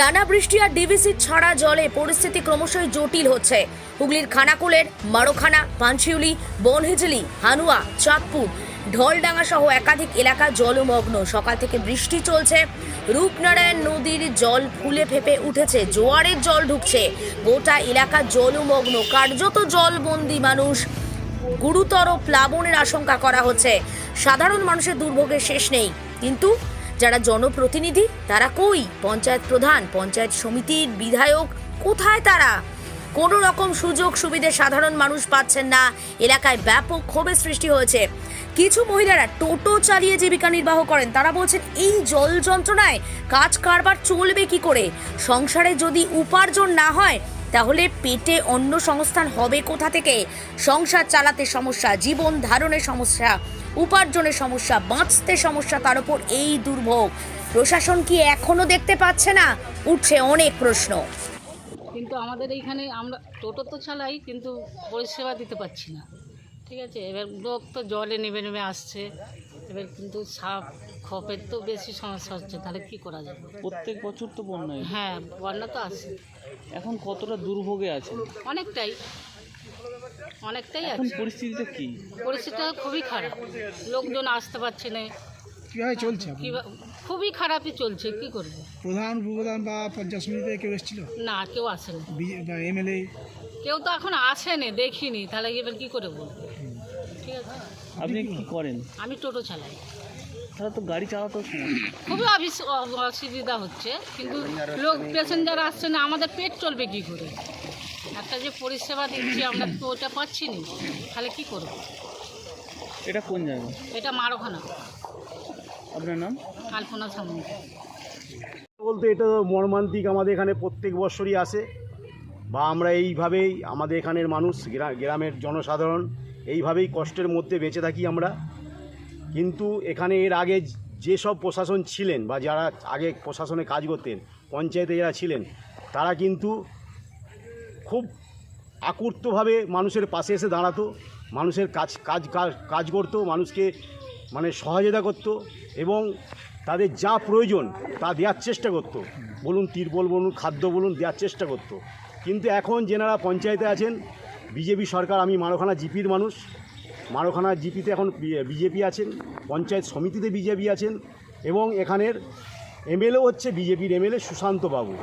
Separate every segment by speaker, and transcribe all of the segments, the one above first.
Speaker 1: টানা বৃষ্টি আর ডিভিসি ছাড়া জলে পরিস্থিতি ক্রমশই জটিল হচ্ছে। হুগলির খানাকুলের, মারোখানা পাঞ্চিউলি বনহিজলি, হানুয়া, চাঁদপুর, ঢলডাঙ্গা সহ একাধিক এলাকা জলমগ্ন। সকাল থেকে বৃষ্টি চলছে। রূপনারায়ণ নদীর জল ফুলে ফেপে উঠেছে। জোয়ারের জল ঢুকছে। গোটা এলাকা জলমগ্ন। কার্যত জলবন্দি মানুষ গুরুতর প্লাবনের আশঙ্কা করা হচ্ছে। সাধারণ মানুষের দুর্ভোগের শেষ নেই। কিন্তু যারা জনপ্রতিনিধি, তারা কই? পঞ্চায়েত প্রধান, পঞ্চায়েত সমিতির বিধায়ক, কোথায় তারা? কোনো রকম সুযোগ সুবিধে সাধারণ মানুষ পাচ্ছেন না। এলাকায় ব্যাপক ক্ষোভের সৃষ্টি হয়েছে। কিছু মহিলারা টোটো চালিয়ে জীবিকা নির্বাহ করেন। তারা বলছেন, এই জল যন্ত্রণায় কাজ কারবার চলবে কি করে? সংসারে যদি উপার্জন না হয় তাহলে পেটে অন্য সংস্থান হবে কোথা থেকে? সংসার চালাতে সমস্যা, জীবন ধারণের সমস্যা, উপার্জনের সমস্যা, বাঁচতে সমস্যা, তার উপর এই দুর্ভোগ। প্রশাসন কি এখনও দেখতে পাচ্ছে না? উঠছে অনেক প্রশ্ন।
Speaker 2: কিন্তু আমাদের এইখানে আমরা টোটো তো চালাই, কিন্তু পরিষেবা দিতে পারছি না। ঠিক আছে? এবার লোক তো জলে নেমে নেমে আসছে। এবার কিন্তু সাপ খপের তো বেশি সমস্যা হচ্ছে তাহলে কি করা যাবে?
Speaker 3: প্রত্যেক বছর তো বন্যা হয়।
Speaker 2: হ্যাঁ বন্যা তো আসে
Speaker 3: এখন কতটা দুর্ভোগে আছেন
Speaker 2: অনেকটাই। অনেকটাই
Speaker 3: এখন
Speaker 2: আছে।
Speaker 3: পরিস্থিতিটা কি?
Speaker 2: পরিস্থিতিটা খুবই খারাপ। লোকজন আসতে পারছে না।
Speaker 4: কীভাবে চলছে?
Speaker 2: কি খুবই খারাপই চলছে কি করবে?
Speaker 4: প্রধান উপপ্রধান বা পঞ্চায়েত সমিতিতে কেউ এসেছিল?
Speaker 2: না কেউ আসেনি।
Speaker 4: এমএলএ?
Speaker 2: কেউ তো এখন আসেনি দেখিনি। তাহলে এবার কি করে বলব? ঠিক আছে
Speaker 3: আপনি কি করেন?
Speaker 2: আমি টোটো চালাই।
Speaker 3: তাহলে তো গাড়ি সমস্যা।
Speaker 2: খুবই অসুবিধা হচ্ছে কিন্তু লোক প্যাসেঞ্জার আসছে না আমাদের পেট চলবে কি করে? একটা যে পরিষেবা দিচ্ছি আমরা তো ওটা পাচ্ছি না তাহলে কি করব?
Speaker 3: এটা কোন জায়গা?
Speaker 2: এটা মারোখানা।
Speaker 3: আপনার নাম?
Speaker 2: আলপনা সামনে
Speaker 5: বলতে এটা মর্মান্তিক আমাদের এখানে প্রত্যেক বছরই আসে। বা আমরা এইভাবেই আমাদের এখানের মানুষ গ্রামের জনসাধারণ এইভাবেই কষ্টের মধ্যে বেঁচে থাকি আমরা। কিন্তু এখানে এর আগে যেসব প্রশাসন ছিলেন বা যারা আগে প্রশাসনে কাজ করতেন, পঞ্চায়েতে যারা ছিলেন, তারা কিন্তু খুব আকুর্তভাবে মানুষের পাশে এসে দাঁড়াতো, মানুষের কাজ কাজ, কাজ- করতো, মানুষকে মানে সহযোগিতা করতো এবং তাদের যা প্রয়োজন তা দেওয়ার চেষ্টা করতো। বলুন তিরপল বলুন, খাদ্য বলুন, দেওয়ার চেষ্টা করতো। কিন্তু এখন যেনারা পঞ্চায়েতে আছেন বিজেপি সরকার, আমি মারোখানা জিপির মানুষ। মারোখানা জিপিতে এখন বিজেপি আছেন, পঞ্চায়েত সমিতিতে বিজেপি আছেন এবং এখানের এমএলএ হচ্ছে বিজেপির এমএলএ সুশান্ত বাবু।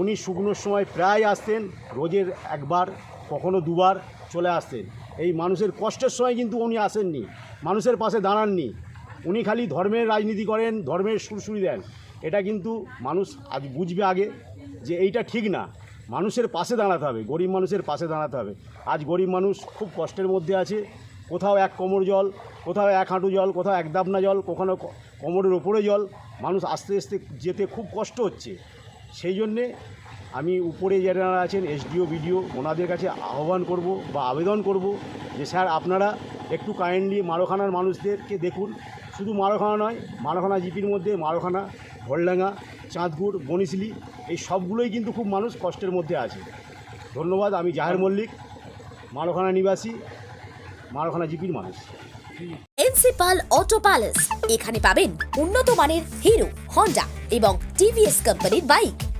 Speaker 5: উনি শুকনোর সময় প্রায় আসতেন, রোজের একবার, কখনো দুবার চলে আসতেন। এই মানুষের কষ্টের সময় কিন্তু উনি আসেননি, মানুষের পাশে দাঁড়াননি। উনি খালি ধর্মের রাজনীতি করেন, ধর্মের সুরসুরি দেন। এটা কিন্তু মানুষ আজ বুঝবে আগে যে এইটা ঠিক না। মানুষের পাশে দাঁড়াতে হবে, গরিব মানুষের পাশে দাঁড়াতে হবে। আজ গরিব মানুষ খুব কষ্টের মধ্যে আছে। কোথাও এক কোমর জল, কোথাও এক হাঁটু জল, কোথাও এক দাবনা জল কখনো কোমরের ওপরে জল। মানুষ আস্তে আস্তে যেতে খুব কষ্ট হচ্ছে। সেই জন্যে আমি উপরে যারা আছেন, এসডিও, বিডিও, ওনাদের কাছে আহ্বান করব বা আবেদন করব যে, স্যার, আপনারা একটু কাইন্ডলি মারোখানার মানুষদেরকে দেখুন। শুধু মারোখানা নয়, মারোখানা জিপির মধ্যে, মারোখানা, ভোলডাঙ্গা চাঁদপুর বনিশলি, এই সবগুলোই কিন্তু খুব মানুষ কষ্টের মধ্যে আছে। ধন্যবাদ, আমি জাহের মল্লিক, মারোখানা নিবাসী, মারোখানা জিপির মানুষ।
Speaker 1: এনসিপাল অটো প্যালেস, এখানে পাবেন উন্নত মানের হিরো, হন্ডা এবং টিভিএস কোম্পানির বাইক।